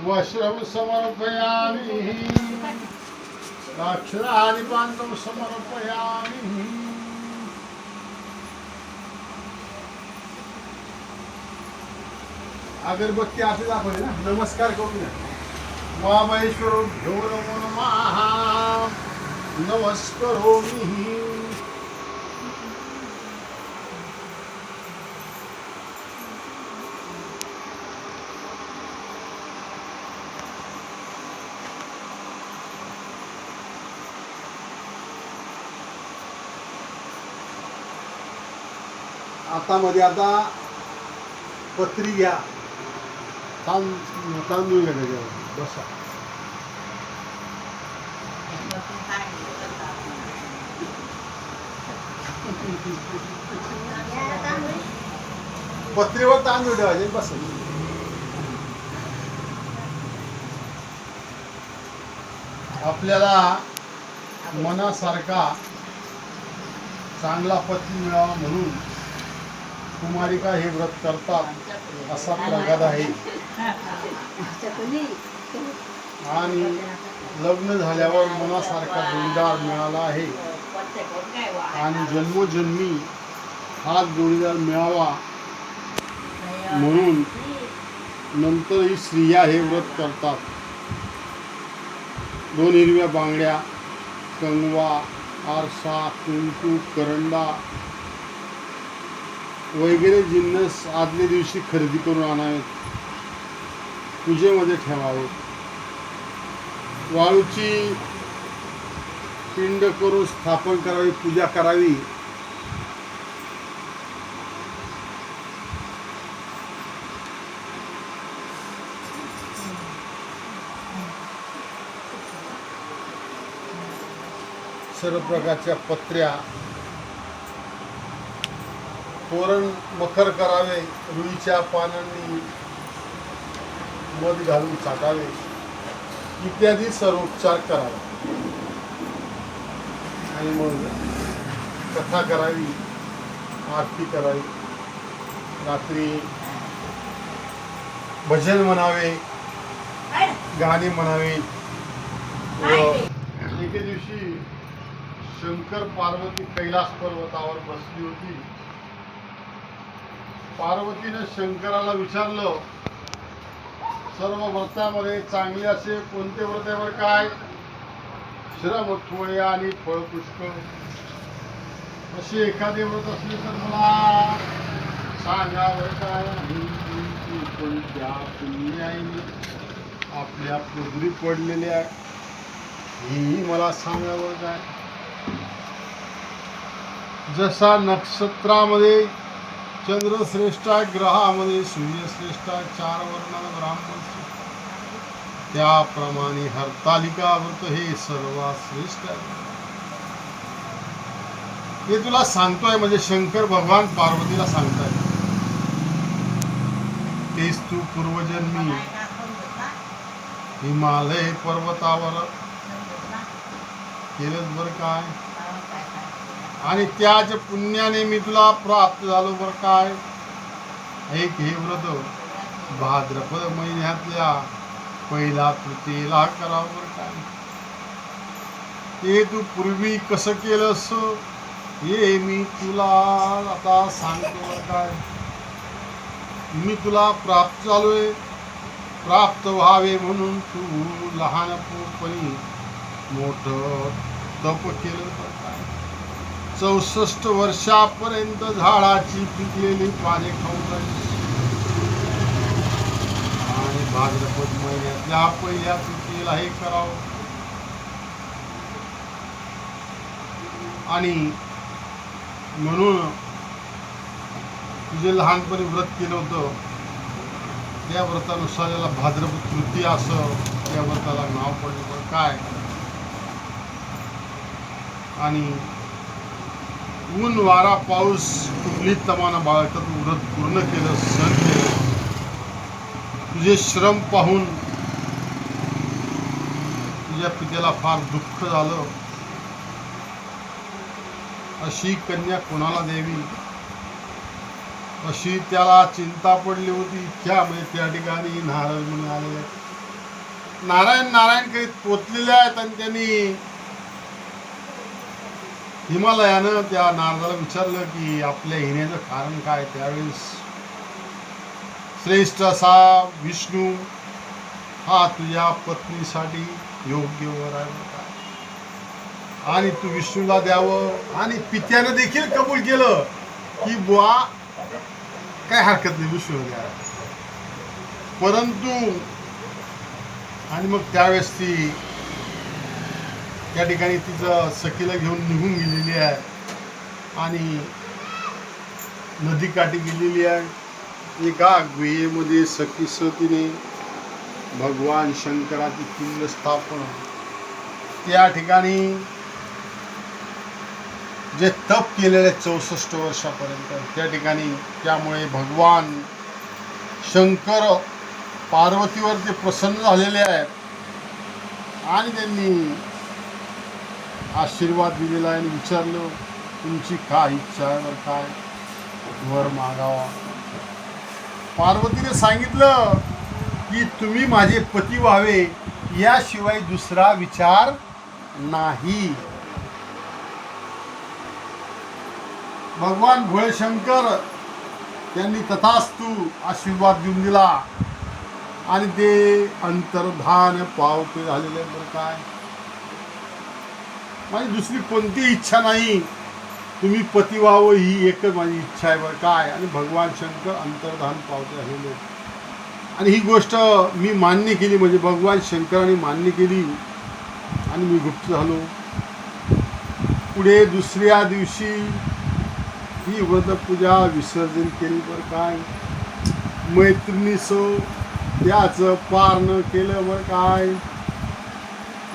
वस्त्रं समर्पयामि दक्षिणादिपान्तं समर्पयामि अगरबत्ती असं दाखवली ना? नमस्कार करूया महाबळेश्वर भ्यो नमस्करोमि। आता मध्ये आता पत्री घ्या. तांद तांदूळ घ्या त्याच्यावर. बसा. पत्रीवर तांदूळ ठेवायचे. बस. आपल्याला मनासारखा चांगला पती मिळावा म्हणून कुमारिका हे व्रत करतात असा प्रघात आहे. आणि लग्न झाल्यावर मनासारखा जोडीदार मिळाला आहे. आणि जन्मोजन्मी हा जोडीदार मिळावा म्हणून नंतरही स्त्रिया हे व्रत करतात. दोन हिरव्या बांगड्या कंगवा आरसा कुंकू करंडा वगैरे जिन्नस आदल्या दिवशी खरेदी करून आणावेत पूजेमध्ये ठेवावेत वाळूची पिंड करून स्थापन करावी पूजा करावी. सर्व प्रकारच्या पत्र्या तोरण मखर करावे रुईच्या पानांनी मध घालून चाटावे. इत्यादी सर्वोपचार करावा. आणि मग कथा करावी आरती करावी. रात्री भजन म्हणावे गाणे म्हणावे. व एके दिवशी शंकर पार्वती कैलास पर्वतावर बसली होती. पार्वतीने शंकराला विचारलं सर्व व्रतामध्ये चांगले असे कोणते व्रत आहे बरं काय? श्रम थोडे आणि फळ पुष्कळ असे एखादे व्रत असले तर मला सांगा बरं काय? पण त्या कोणत्या पुण्याईने आपल्या पदरी पडलेल्या हेही मला सांगावं काय? जसा नक्षत्रामध्ये चंद्रश्रेष्ठ आहे ग्रहामध्ये सूर्यश्रेष्ठ आहे चार वर्णाला ब्राह्मण त्याप्रमाणे हरतालिका व्रत हे सर्वात श्रेष्ठ आहे। हे तुला सांगतोय म्हणजे शंकर भगवान पार्वतीला सांगताय तेच तू पूर्वजन्मी हिमालय पर्वतावर। केलंच बरं काय? आणि त्याच पुण्याने मी तुला प्राप्त झालो बरं काय? एक हे व्रत. भाद्रपद महिन्यातल्या पहिला तृतीयेला करावं बरं काय? ते तू पूर्वी कसं केलंस? हे मी तुला आता सांगतो बरं काय? मी तुला प्राप्त झालोय. प्राप्त व्हावे म्हणून तू लहानपणी मोठं तप केलं. बरं चौसष्ट वर्षापर्यंत झाडाची पिकलेली पाने खाऊन राहिली. आणि भाद्रपद महिन्यातल्या पहिल्या पिकेला हे करावं. आणि म्हणून तुझे लहानपणी व्रत केलं होतं त्या व्रतानुसार याला भाद्रपद तृतीय असं त्या व्रताला नाव पडलं. पण काय? आणि ऊन वारा पाऊस कुठली तमाना बाळगतात व्रत पूर्ण केलं सण केलं तुझे श्रम पाहून तुझ्या पित्याला फार दुःख झालं. अशी कन्या कोणाला द्यावी? अशी त्याला चिंता पडली होती. इच्छा म्हणजे त्या ठिकाणी नारायण म्हणून आले नारायण नारायण करीत पोचलेले आहेत आणि त्यांनी हिमालयानं त्या नारदाला विचारलं की आपल्या येण्याचं कारण काय? त्यावेळेस श्रेष्ठ असा विष्णू हा तुझ्या पत्नीसाठी योग्य वर आहे का. आणि तू विष्णूला द्यावं. आणि पित्यानं देखील कबूल केलं की बुवा काय हरकत नाही विष्णूला द्यायला परंतु आणि मग त्यावेळेस ती त्या ठिकाणी तिचं सखीला घेऊन निघून गेलेली आहे. आणि नदीकाठी गेलेली आहे. एका गुहेमध्ये सखी सतीने भगवान शंकराची पिंड स्थापन. त्या ठिकाणी जे तप केलेले चौसष्ट वर्षापर्यंत त्या ठिकाणी त्यामुळे भगवान शंकर पार्वतीवर ते प्रसन्न झालेले आहेत. आणि त्यांनी आशीर्वाद दिलेला आहे आणि विचारलं तुमची काय इच्छा आहे बरं काय? वर मागावा. पार्वतीने सांगितलं की तुम्ही माझे पती व्हावे याशिवाय दुसरा विचार नाही. भगवान भोळेशंकर त्यांनी तथास्तू आशीर्वाद देऊन दिला. आणि ते अंतर्धान पावते झालेले बरं काय. माझी दुसरी कोणती इच्छा नाही. तुम्ही पती व्हावं ही एकच माझी इच्छा आहे बरं काय. आणि भगवान शंकर अंतर्धान पावते झालेले आणि ही गोष्ट मी मान्य केली म्हणजे भगवान शंकराने मान्य केली. आणि मी गुप्त झालो. पुढे दुसऱ्या दिवशी ही व्रतपूजा विसर्जन केली बरं काय. मैत्रिणीसो त्याचं पारणं केलं बरं काय.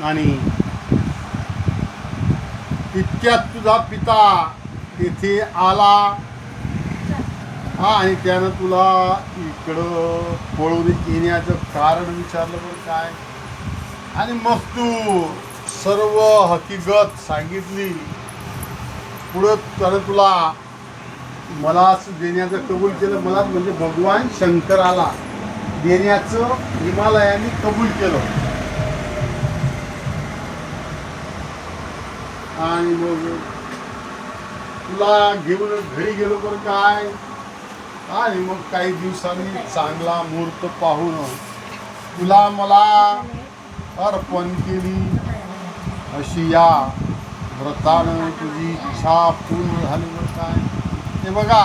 आणि इतक्यात तुझा पिता तिथे आला. हा आणि त्यानं तुला इकडं पळून येण्याचं कारण विचारलं पण काय? आणि मग तू सर्व हकीकत सांगितली. पुढं त्यानं तुला मलाच देण्याचं कबूल केलं. मलाच म्हणजे भगवान शंकराला देण्याचं हिमालयाने कबूल केलं. आणि मग तुला घेऊन घरी गेलो पण काय? आणि मग काही दिवसांनी चांगला मुहूर्त पाहून तुला मला अर्पण केली. अशी या व्रतानं तुझी इच्छा पूर्ण झाली बरं काय ते बघा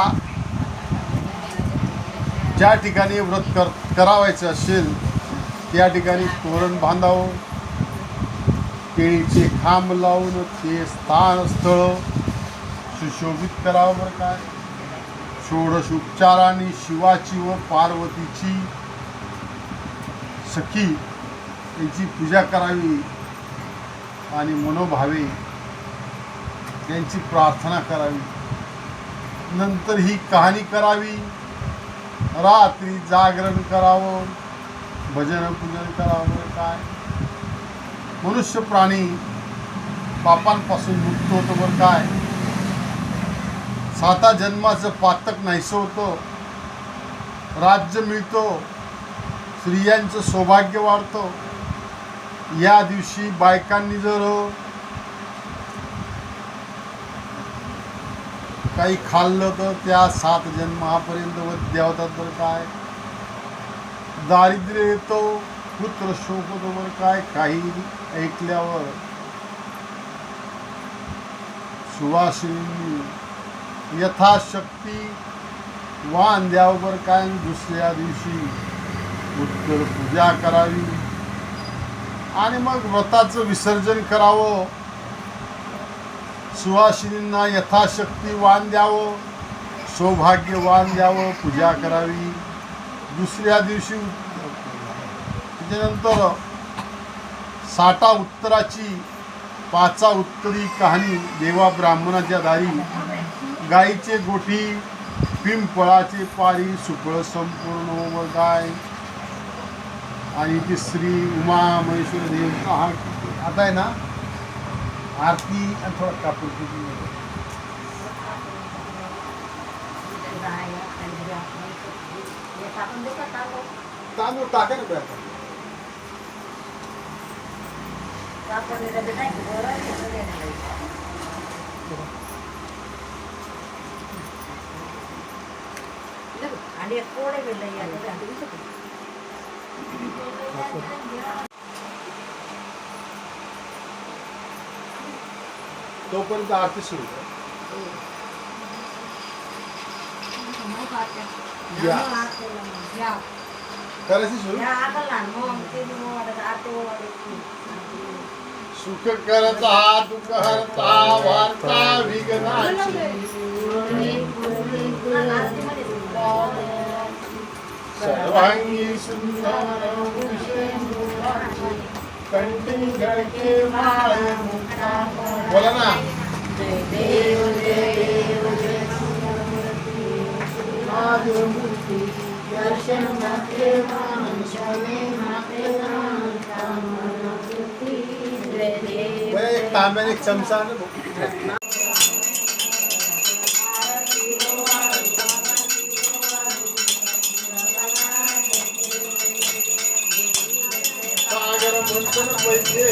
ज्या ठिकाणी व्रत कर करावायचं असेल त्या ठिकाणी तोरण बांधावं. केळीचे खांब लावून ते स्थान स्थळ सुशोभित करावं बरं काय षोडश उपचाराने शिवाची व पार्वतीची सखी यांची पूजा करावी आणि मनोभावे त्यांची प्रार्थना करावी. नंतर ही कहाणी करावी. रात्री जागरण करावं भजन पूजन करावं बरं काय मनुष्य प्राणी पापांपासून मुक्त होतो बरं काय? साता जन्माचं पातक नाहीसं होतं. राज्य मिळतो. स्त्रियांचं सौभाग्य वाढतं. या दिवशी बायकांनी जर काही खाल्लं तर त्या सात जन्मापर्यंत वद्या होतात बरं काय? दारिद्र्य येतो. पुत्र शोक होतो बरं काय? काही ऐकल्यावर सुवासिनी यथाशक्ती वांद्यावर द्यावं बरं काय दुसऱ्या दिवशी उत्तर पूजा करावी. आणि मग व्रताचं विसर्जन करावं. सुवासिनींना यथाशक्ती वाण द्यावं सौभाग्यवान द्यावं पूजा करावी. दुसऱ्या दिवशी त्याच्यानंतर साठा उत्तराची पाचा उत्तरी कहाणी देवा ब्राह्मणाच्या दारी. गाईचे गोठी पिंपळाचे पारी सुफळ संपूर्ण व गाय. आणि ती श्री उमा महेश्वर देवचा हा आता आहे ना? आरती आणि थोडा कापूर किती तांदूळ टाका ना आणि एक कोडे तोपर्यंत आरती सुरू करायची सुरू या आगला मग ते वाटत आते सुख करता दुख हरता वार्ता विघ्नाची सर्वांगी सुंदर कंठी गडके बोला ना बरं, आण बघू. सागर मंथन पैसे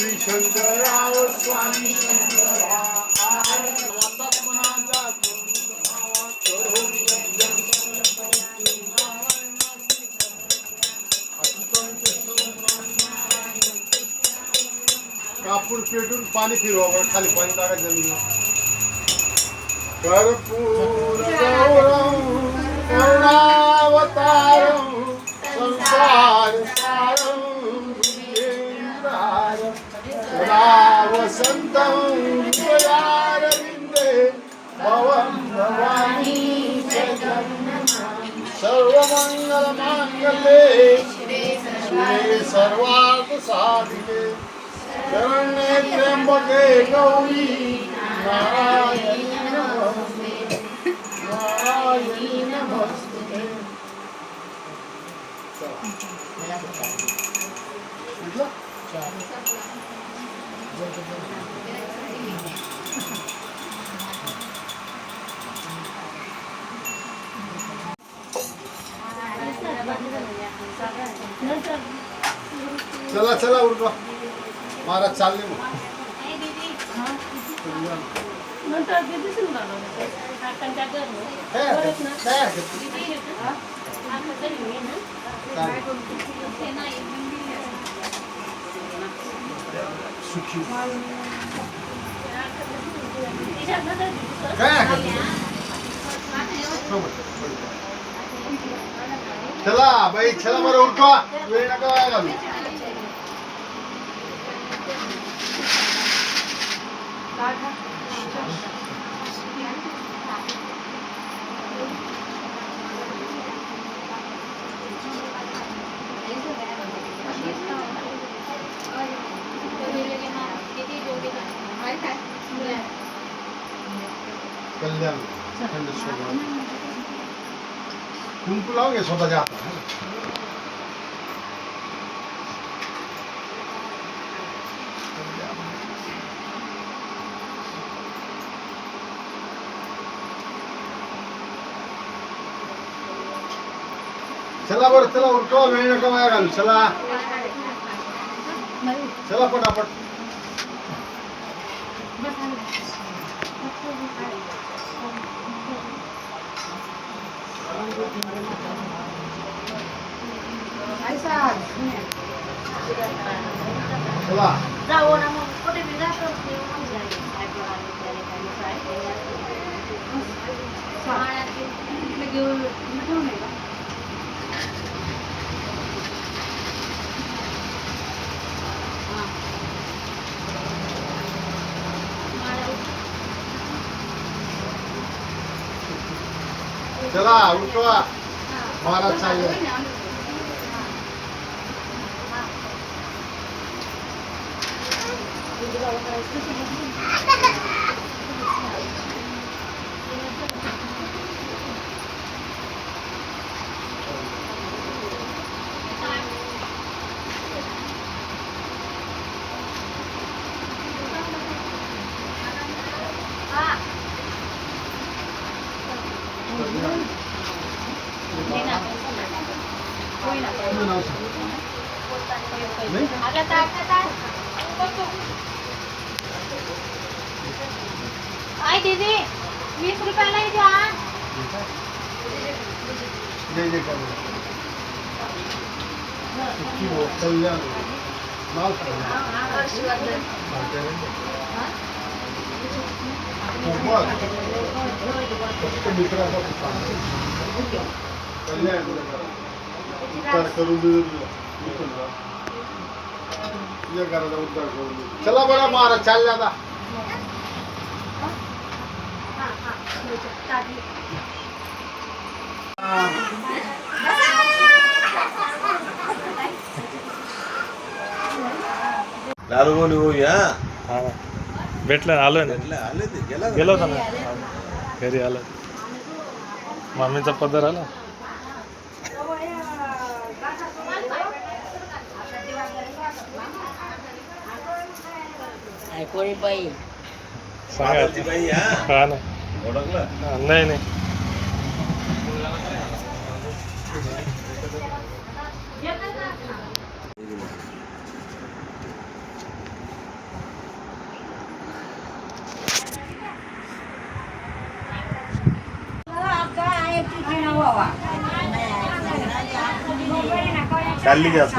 श्री शंकराव स्वामी. कापूर पेटून पाणी फिरवा खाली पाणी टाका जमीन कर्पूर गौरम करुणावतारम संसार అనంతం విజయారవిందే భవం భవానీ సర్వమంగళ మాంగళ్యే శివే సర్వార్థ సాధికే శరణ్యే త్ర్యంబకే గౌరీ నారాయణీ నమస్తే నారాయణీ నమస్తే Thank you. चला चला उठवा महाराज चालले मग नंतर काकांच्या नाही. सोबत, सोबत. चला बाई चला बरं उठवा वेळ नका कल्याण खंड सोबत कुंकू लावून घे स्वतःच्या हातात चला बरं चला उठवा वेळ नका वाया घालू चला चला पटापट चला जाऊ ना मग कुठे बी जातो ते मग जाईल. काय करायला, त्याला काय नाही, काय करायला. हा. चला उठवा. महाराज चालले. नाही? दीदी वीस रुपयाला द्या जय जय कल्याण नाव फक्त मित्राचा कल्याण करा. उद्धार करून देऊ तुला इथून जा. तुझ्या घराचा उद्धार करून देऊ चला बघा महाराज चालले आता दारू कोणी होऊया हा ना भेटलं आलो ना भेटलं आले ते गेला का? गेलो होता ना घरी आलो मामीचा पदर आला कोणी बाई सांगा बाबाची बाई हा हा ना ओळखलं हा, नाही नाही चालली जास्त